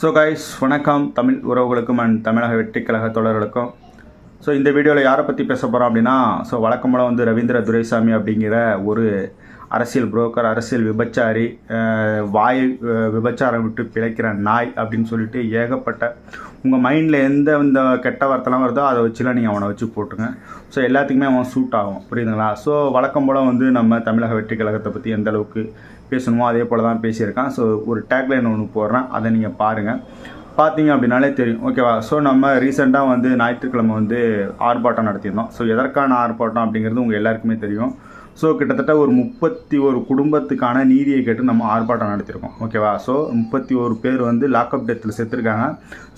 So guys வணக்கம். தமிழ் உறவுகளுக்கும் and தமிழக வெற்றிக்கழக தொடர்களுக்கும் தோழர்களுக்கும். ஸோ இந்த வீடியோவில் யாரை பற்றி பேச போகிறோம் அப்படின்னா ஸோ வழக்கம்போல வந்து ரவீந்திர துரைசாமி அப்படிங்கிற ஒரு அரசியல் புரோக்கர் அரசியல் விபச்சாரி வாய் விபச்சாரம் விட்டு பிழைக்கிற நாய் அப்படின்னு சொல்லிட்டு ஏகப்பட்ட உங்கள் மைண்டில் எந்த இந்த கெட்ட வார்த்தைலாம் வருதோ அதை வச்சுலாம் நீங்கள் அவனை வச்சு போட்டுங்க ஸோ எல்லாத்துக்குமே அவன் சூட் ஆகும். புரியுதுங்களா? ஸோ வழக்கம் போல் வந்து நம்ம தமிழக வெற்றி கழகத்தை பற்றி எந்த அளவுக்கு பேசணுமோ அதே போல் தான் பேசியிருக்கான். ஸோ ஒரு டேக்லைன் ஒன்று போடுறேன். அதை நீங்கள் பாருங்கள் பார்த்தீங்க அப்படின்னாலே தெரியும். ஓகேவா ஸோ நம்ம ரீசெண்டாக வந்து ஞாயிற்றுக்கிழமை வந்து ஆர்ப்பாட்டம் நடத்தியிருந்தோம். ஸோ எதற்கான ஆர்ப்பாட்டம் அப்படிங்கிறது உங்கள் எல்லாருக்குமே தெரியும். ஸோ கிட்டத்தட்ட ஒரு முப்பத்தி ஒரு குடும்பத்துக்கான நீதியை கேட்டு நம்ம ஆர்ப்பாட்டம் நடத்தியிருக்கோம். ஓகேவா ஸோ முப்பத்தி ஒரு பேர் வந்து லாக்அப் டெத்தில் செத்துருக்காங்க.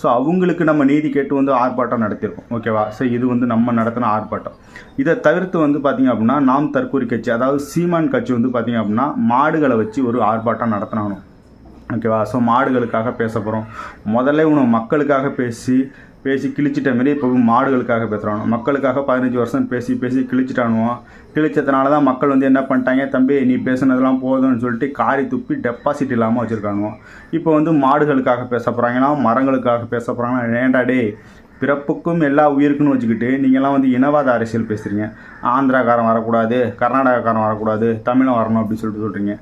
ஸோ அவங்களுக்கு நம்ம நீதி கேட்டு வந்து ஆர்ப்பாட்டம் நடத்தியிருக்கோம். ஓகேவா ஸோ இது வந்து நம்ம நடத்தின ஆர்ப்பாட்டம். இதை தவிர்த்து வந்து பார்த்தீங்க அப்படின்னா நாம் தற்கூரி கட்சி அதாவது சீமான் கட்சி வந்து பார்த்தீங்க அப்படின்னா மாடுகளை வச்சு ஒரு ஆர்ப்பாட்டம் நடத்தினாங்க ஓகேவா ஸோ மாடுகளுக்காக பேச போகிறோம் முதல்ல இவனை மக்களுக்காக பேசி பேசி கிழிச்சிட்ட மாரி இப்போ மாடுகளுக்காக பேசுகிறானோ மக்களுக்காக பதினஞ்சு வருஷம் பேசி பேசி கிழிச்சிட்டானுவோம் கிழிச்சதுனால தான் மக்கள் வந்து என்ன பண்ணிட்டாங்க? தம்பி நீ பேசுனதெல்லாம் போதும்னு சொல்லிட்டு காரி துப்பி டெபாசிட் இல்லாமல் வச்சுருக்கானுவோம் இப்போ வந்து மாடுகளுக்காக பேச போகிறாங்கன்னா மரங்களுக்காக பேச போகிறாங்கன்னா ஏன்டா டே பிறப்புக்கும் எல்லா உயிருக்குன்னு வச்சுக்கிட்டு நீங்கள்லாம் வந்து இனவாத அரசியல் பேசுகிறீங்க ஆந்திராக்காரன் வரக்கூடாது கர்நாடகாக்காரன் வரக்கூடாது தமிழன் வரணும் அப்படின்னு சொல்லிட்டு சொல்கிறீங்க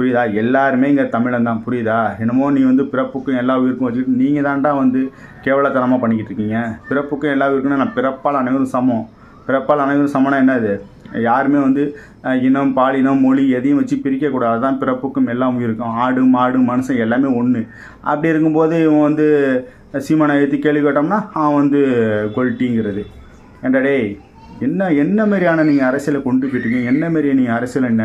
புரியுதா? எல்லாருமே இங்கே தமிழன் தான் புரியுதா? என்னமோ நீ வந்து பிறப்புக்கும் எல்லா உயிருக்கும் வச்சுக்கிட்டு நீங்கள் தான்டா வந்து கேவலத்தனமாக பண்ணிக்கிட்டு இருக்கீங்க. பிறப்புக்கும் எல்லா உயிருக்கும் நான் பிறப்பால் அனைவரும் சமம். பிறப்பால் அனைவரும் சமம்னா என்னது யாருமே வந்து இனம் பாலினம் மொழி எதையும் வச்சு பிரிக்கக்கூடாது. தான் பிறப்புக்கும் எல்லாம் உயிருக்கும். ஆடு மாடு மனுஷன் எல்லாமே ஒன்று அப்படி இருக்கும்போது இவன் வந்து சீமானை ஏற்றி கேள்வி கேட்டோம்னா அவன் வந்து கொல்ட்டிங்கிறது. ஏன்டா டேய்? என்ன என்ன மாதிரியான நீங்கள் அரசியலை கொண்டு போயிட்டீங்க? என்ன மாரி நீங்கள் அரசியல் என்ன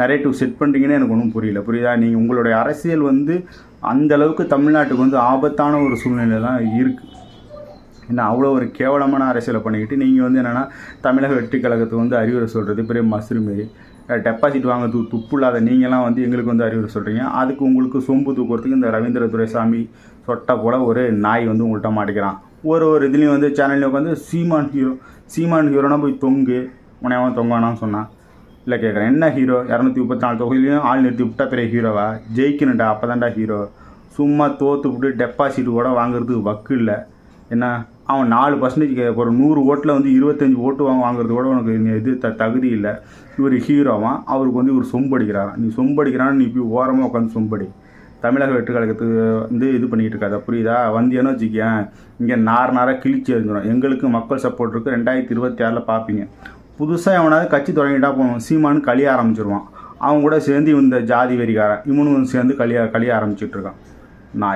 நரேட்டிவ் செட் பண்ணுறீங்கன்னு எனக்கு ஒன்றும் புரியல. புரியுதா? நீங்கள் உங்களுடைய அரசியல் வந்து அந்த அளவுக்கு தமிழ்நாட்டுக்கு வந்து ஆபத்தான ஒரு சூழ்நிலை தான் இருக்குது என்ன அவ்வளோ ஒரு கேவலமான அரசியலை பண்ணிக்கிட்டு நீங்கள் வந்து என்னென்னா தமிழக வெற்றி கழகத்துக்கு வந்து அறிவுரை சொல்கிறது பெரிய மசுறு மாரி. டெபாசிட் வாங்க து துப்பு இல்லாத நீங்களாம் வந்து எங்களுக்கு வந்து அறிவுரை சொல்கிறீங்க அதுக்கு உங்களுக்கு சொம்பு தூக்குறதுக்கு இந்த ரவீந்திர துரைசாமி சொட்டை போல ஒரு நாய் வந்து உங்கள்கிட்ட மாட்டிக்கிறான். ஒரு ஒரு இதுலேயும் வந்து சேனல்லையும் உட்காந்து சீமான் ஹீரோ சீமான் ஹீரோனா போய் தொங்கு. உனையவன் தொங்கானான்னு சொன்னான் இல்லை கேட்குறேன். என்ன ஹீரோ இரநூத்தி முப்பத்தி நாலு தொகுதியிலையும் ஆள் நிறுத்தி விட்டா பெரிய ஹீரோவா ஜெயிக்கணும்டா அப்போ தான்டா ஹீரோ சும்மா தோற்று விட்டு டெபாசிட் கூட வாங்குறதுக்கு வக்கு இல்லை. என்ன? அவன் நாலு பர்சன்டேஜ் ஒரு நூறு ஓட்டில் வந்து இருபத்தஞ்சி ஓட்டு வாங்க வாங்குறது கூட உனக்கு இது த தகுதி இல்லை. இவர் ஹீரோவான் அவருக்கு வந்து இவர் சொம்படிக்கிறாரான் நீ சொம்படிக்கிறான்னு நீ போய் ஓரமாக உட்காந்து சொம்படி தமிழக வெற்றி கழகத்துக்கு வந்து இது பண்ணிகிட்டு இருக்காத. புரியுதா? வந்தியன்னு வச்சுக்கேன் இங்கே நார் நாராக கிழிச்சு எழுந்துடும் எங்களுக்கு மக்கள் சப்போர்ட் இருக்குது ரெண்டாயிரத்தி இருபத்தி ஆறில் பார்ப்பீங்க புதுசாக எவனாவது கட்சி தொடங்கிட்டா போகணும் சீமானு கழிய ஆரம்பிச்சிருவான். அவங்க கூட சேர்ந்து இந்த ஜாதி வெறிக்காரன். இவனும் சேர்ந்து கழிய கழிய ஆரம்பிச்சிட்டு இருக்கான். நாய்.